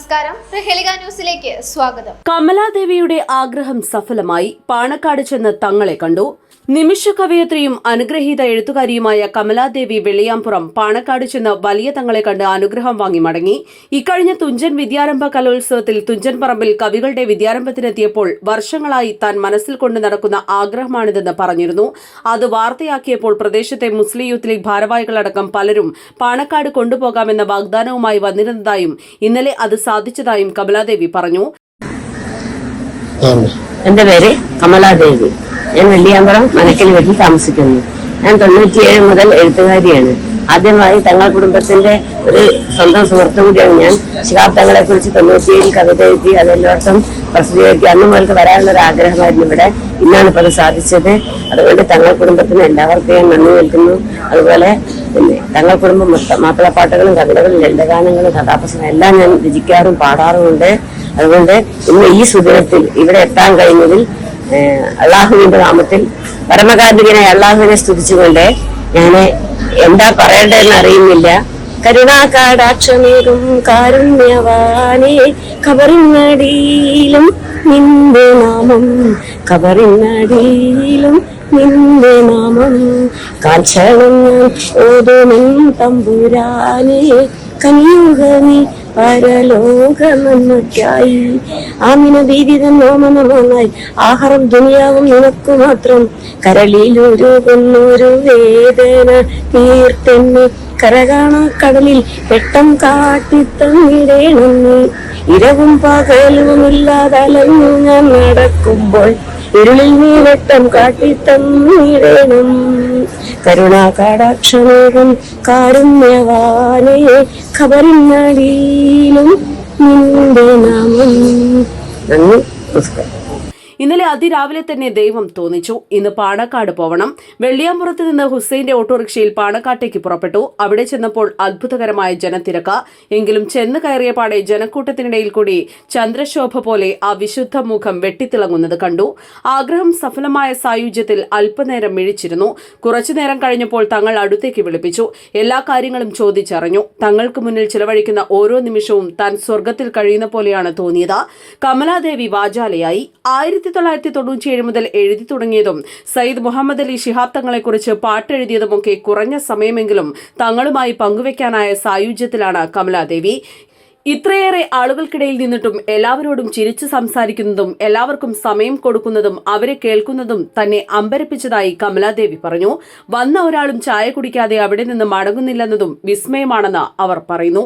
നമസ്കാരം. പ്രഹേളിക ന്യൂസിലേക്ക് സ്വാഗതം. കമലാദേവിയുടെ ആഗ്രഹം സഫലമായി പാണക്കാട് ചെന്ന് തങ്ങളെ കണ്ടു. നിമിഷ കവയത്രിയും അനുഗ്രഹീത എഴുത്തുകാരിയുമായ കമലാദേവി വെള്ളിയാമ്പുറം പാണക്കാട് ചെന്ന് വലിയ തങ്ങളെ കണ്ട് അനുഗ്രഹം വാങ്ങി മടങ്ങി. ഇക്കഴിഞ്ഞ തുഞ്ചൻ വിദ്യാരംഭ കലോത്സവത്തിൽ തുഞ്ചൻ പറമ്പിൽ കവികളുടെ വിദ്യാരംഭത്തിനെത്തിയപ്പോൾ വർഷങ്ങളായി താൻ മനസ്സിൽ കൊണ്ട് നടക്കുന്ന ആഗ്രഹമാണിതെന്ന് പറഞ്ഞിരുന്നു. അത് വാർത്തയാക്കിയപ്പോൾ പ്രദേശത്തെ മുസ്ലിം യൂത്ത് ലീഗ് ഭാരവാഹികളടക്കം പലരും പാണക്കാട് കൊണ്ടുപോകാമെന്ന വാഗ്ദാനവുമായി വന്നിരുന്നതായും ഇന്നലെ അത് സാധിച്ചതായും കമലാദേവി പറഞ്ഞു. എന്റെ പേര് കമലാദേവി. ഞാൻ വെള്ളിയാമ്പറം മനക്കൽ വീട്ടിൽ താമസിക്കുന്നു. ഞാൻ തൊണ്ണൂറ്റിയേഴ് മുതൽ എഴുത്തുകാരിയാണ്. ആദ്യമായി തങ്ങൾ കുടുംബത്തിന്റെ ഒരു സ്വന്തം സുഹൃത്തു കൂടിയാണ് ഞാൻ. ശിഹാബ് തങ്ങളെ കുറിച്ച് തൊണ്ണൂറ്റിയേഴിൽ കവിത എഴുതി അതെല്ലാവർക്കും പ്രസിദ്ധീകരിക്കുക അന്ന് മുതൽക്ക് വരാനുള്ള ഒരു ആഗ്രഹമായിരുന്നു ഇവിടെ. ഇന്നാണ് അത് സാധിച്ചത്. അതുകൊണ്ട് തങ്ങൾ കുടുംബത്തിന് എല്ലാവർക്കും ഞാൻ നന്ദി നിൽക്കുന്നു അതുപോലെ പിന്നെ തങ്ങൾ കുടുംബം മാപ്പിളപ്പാട്ടുകളും കവിതകളും ലളിതഗാനങ്ങളും കഥാപ്രസംഗം എല്ലാം ഞാൻ രചിക്കാറും പാടാറുമുണ്ട്. അതുകൊണ്ട് ഇന്ന് ഈ സുദിനത്തിൽ ഇവിടെ എത്താൻ കഴിഞ്ഞതിൽ അള്ളാഹുവിന്റെ നാമത്തിൽ പരമകാരുണികനെ അള്ളാഹുവിനെ സ്തുതിച്ചുകൊണ്ട് ഞാൻ എന്താ പറയേണ്ടതെന്ന് അറിയുന്നില്ല. കരുണാകാടാക്ഷമേകും കാരുണ്യവാനെ കബറിനടിയിലും നിന്റെ നാമം കബറിനടിയിലും നിന്റെ നാമം. കാഞ്ചണം ഞാൻ നിൻ തമ്പുരാനെ കനിയുക നീ പരലോകമന്നൊക്കായി ആമിന ഭീതിതൻ നോമനമായി ആഹാരം ദുനിയാവും നിനക്കു മാത്രം. കരളിലൊരു കൊന്നൊരു വേദന തീർത്തെന്ന് കരകാണ കടലിൽ വെട്ടം കാട്ടിത്തന്നിടേണം ഇരവും പകലും ഇല്ലാതലഞ്ഞു ഞാൻ നടക്കുമ്പോൾ ഇരുളിൽ നീ വെട്ടം കാട്ടിത്തന്നിടേണം കരുണാകാടാക്ഷമേകം കാരുണ്യവാനേ ഖബറിനടിയിലും നിന്റെ നാമം. നന്ദി. നമസ്കാരം. ഇന്നലെ അതിരാവിലെ തന്നെ ദൈവം തോന്നിച്ചു. ഇന്ന് പാണക്കാട് പോവണം. വെള്ളിയാമ്പുറത്ത് നിന്ന് ഹുസൈന്റെ ഓട്ടോറിക്ഷയിൽ പാണക്കാട്ടേക്ക് പുറപ്പെട്ടു. അവിടെ ചെന്നപ്പോൾ അത്ഭുതകരമായ ജനത്തിരക്ക. എങ്കിലും ചെന്ന് കയറിയ പാടെ ജനക്കൂട്ടത്തിനിടയിൽ കൂടി ചന്ദ്രശോഭ പോലെ ആ വിശുദ്ധ മുഖം വെട്ടിത്തിളങ്ങുന്നത് കണ്ടു. ആഗ്രഹം സഫലമായ സായുജ്യത്തിൽ അല്പനേരം മിഴിച്ചിരുന്നു. കുറച്ചുനേരം കഴിഞ്ഞപ്പോൾ തങ്ങൾ അടുത്തേക്ക് വിളിപ്പിച്ചു. എല്ലാ കാര്യങ്ങളും ചോദിച്ചറിഞ്ഞു. തങ്ങൾക്ക് മുന്നിൽ ചിലവഴിക്കുന്ന ഓരോ നിമിഷവും താൻ സ്വർഗത്തിൽ കഴിയുന്ന പോലെയാണ് തോന്നിയത്. കമലാദേവി വാചാലയായി. ആയിരത്തി തൊള്ളായിരത്തി തൊണ്ണൂറ്റിയേഴ് മുതൽ എഴുതി തുടങ്ങിയതും സയ്യിദ് മുഹമ്മദ് അലി ശിഹാബ് തങ്ങളെക്കുറിച്ച് പാട്ടെഴുതിയതുമൊക്കെ കുറഞ്ഞ സമയമെങ്കിലും തങ്ങളുമായി പങ്കുവെക്കാനായ സായുജ്യത്തിലാണ് കമലാദേവി ഇത്രയേറെ ആളുകൾക്കിടയിൽ നിന്നിട്ടും എല്ലാവരോടും ചിരിച്ചു സംസാരിക്കുന്നതും എല്ലാവർക്കും സമയം കൊടുക്കുന്നതും അവരെ കേൾക്കുന്നതും തന്നെ അമ്പരപ്പിച്ചതായി കമലാദേവി പറഞ്ഞു. വന്ന ഒരാളും ചായ കുടിക്കാതെ അവിടെ നിന്ന് മടങ്ങുന്നില്ലെന്നതും വിസ്മയമാണെന്ന് അവർ പറയുന്നു.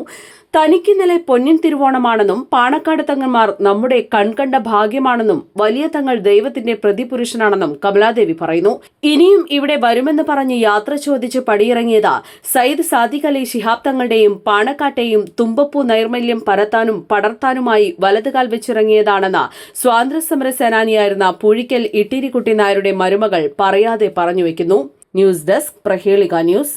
തനിക്കിന്നലെ പൊന്നിൻ തിരുവോണമാണെന്നും പാണക്കാട് തങ്ങന്മാർ നമ്മുടെ കൺകണ്ട ഭാഗ്യമാണെന്നും വലിയ തങ്ങൾ ദൈവത്തിന്റെ പ്രതിപുരുഷനാണെന്നും കമലാദേവി പറയുന്നു. ഇനിയും ഇവിടെ വരുമെന്ന് പറഞ്ഞ് യാത്ര ചോദിച്ച് പടിയിറങ്ങിയത് സയ്യിദ് സാദിഖ് അലി ശിഹാബ് തങ്ങളുടെയും പാണക്കാട്ടെയും തുമ്പപ്പൂ നൈർമല്യം പരത്താനും പടർത്താനുമായി വലതുകാൽ വെച്ചിറങ്ങിയതാണെന്ന് സ്വാതന്ത്ര്യസമര സേനാനിയായിരുന്ന പൂഴിക്കൽ ഇട്ടിരിക്കുട്ടി നായരുടെ മരുമകൾ പറയാതെ പറഞ്ഞു വെക്കുന്നു. News desk Prahelika news.